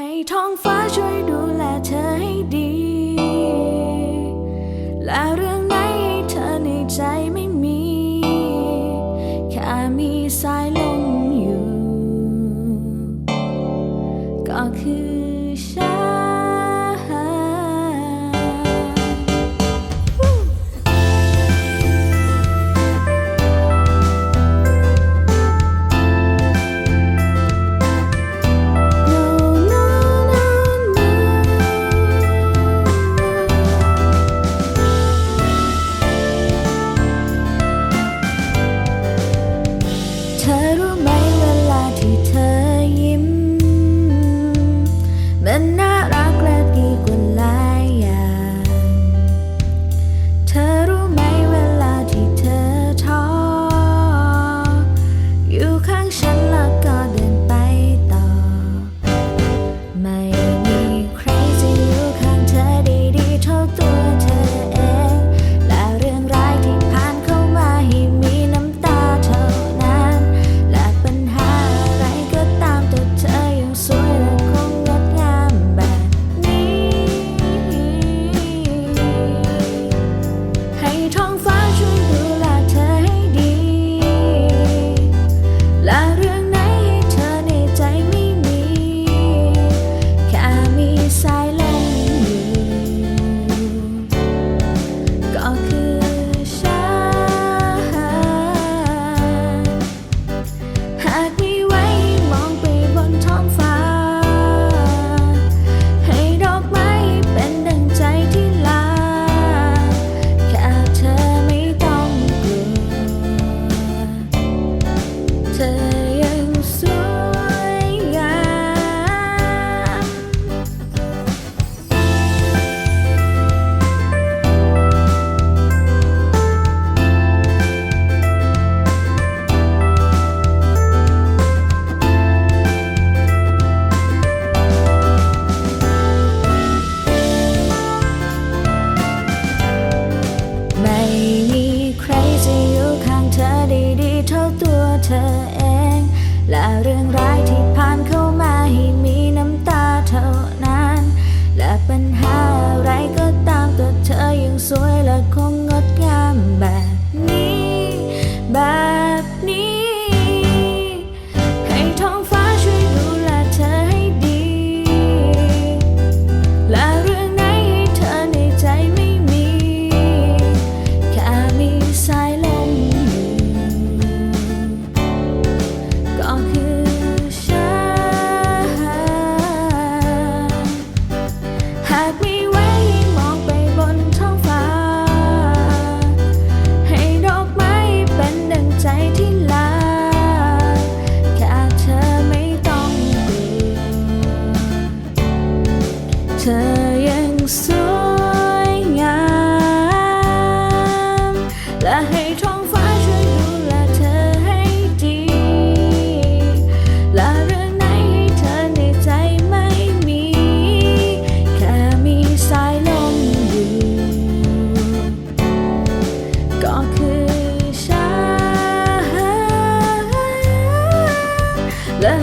ให้ท้องฟ้าช่วยดูแลเธอ I ธอเอง และเรื่องร้ายที่ผ่านเข้ามาให้มีน้ำตาเท่านั้น และปัญหา ให้ท้องฟ้าช่วยดูแลเธอให้ดีละเรื่องไหนให้เธอในใจไม่มี แค่มีสายลมอยู่ ก็คือฉันและ